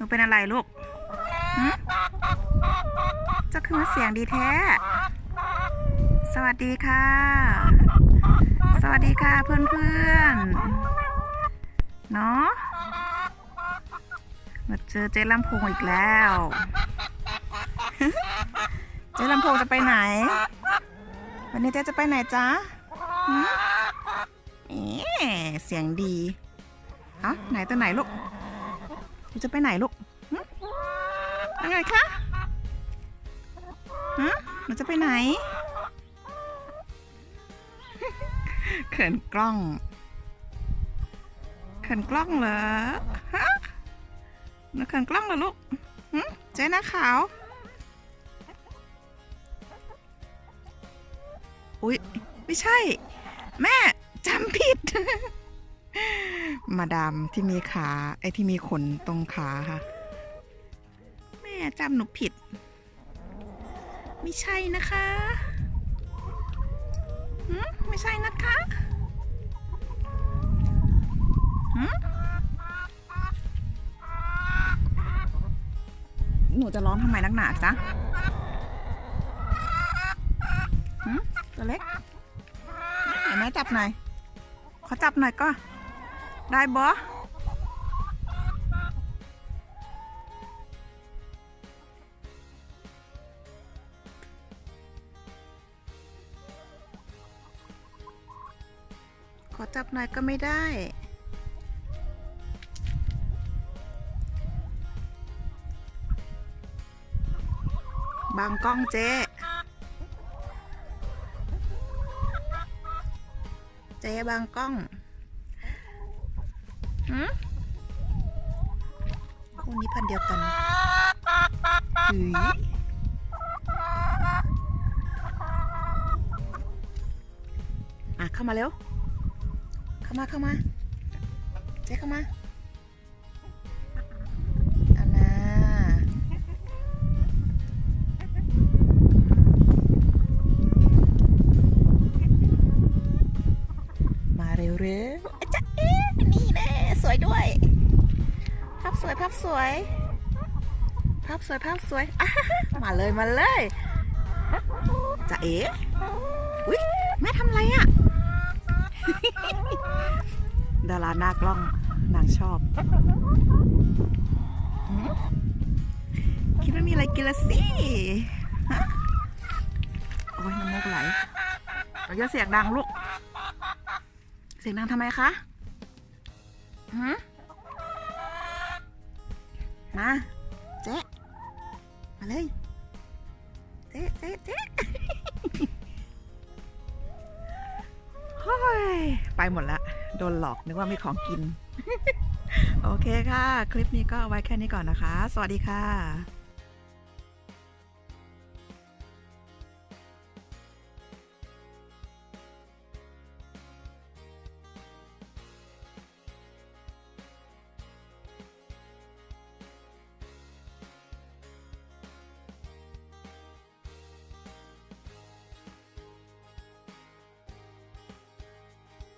นูเป็นอะไรลูกจะคือว่าเสียงดีแท้ สวัสดีค่ะ สวัสดีค่ะเพื่อนๆเนาะ มาเจอเจ๊ลำโพงอีกแล้ว เจ๊ลำโพงจะไปไหน วันนี้เจ๊จะไปไหนจ๊ะหึเอ๊ะเสียงดี เอ้าไหนตัวไหนลูก หนูจะไปไหนลูกยังไงคะฮะหนูจะไปไหน เขินกล้อง เขินกล้องเหรอ ฮะ หนูเขินกล้องเหรอลูกหึเจ๊หน้าขาว อุ๊ย ไม่ใช่ แม่จำผิด มาดามที่มีขา ไอ้ที่มีขนตรงขาค่ะ แม่จำหนูผิด ไม่ใช่นะคะไม่ใช่นะคะหนูจะร้องทำไมนักหนาจ๊ะหืมตัวเล็กเห็นไหมจับหน่อย ขอจับหน่อยก็ ได้บอขอจับหน่อยก็ไม่ได้บางกล้องเจ๊เจ๊บางกล้อง คู่นี้พันเดียวกันหืยอะเข้ามาเร็ว เข้ามาเข้ามา เจ๊เข้ามาอานะมาเร็วๆ วยด้วย ภาพสวยภาพสวย ภาพสวยภาพสวยมาเลยมาเลยจะเอ๋อุ้ยแม่ทำไรอะ่ะ ดาราหน้ากล้องนางชอบ คิดว่ามีอะไรกินละสิโอ้ยน้ำมูกไหลเราเสียงดังลูก เสียงดังทำไมคะ ฮะมมาเจ๊มาเลยเจ๊เจ๊เจ๊เฮ้ยไปหมดละ โดนหลอกนึกว่ามีของกิน โอเคค่ะ คลิปนี้ก็เอาไว้แค่นี้ก่อนนะคะ สวัสดีค่ะ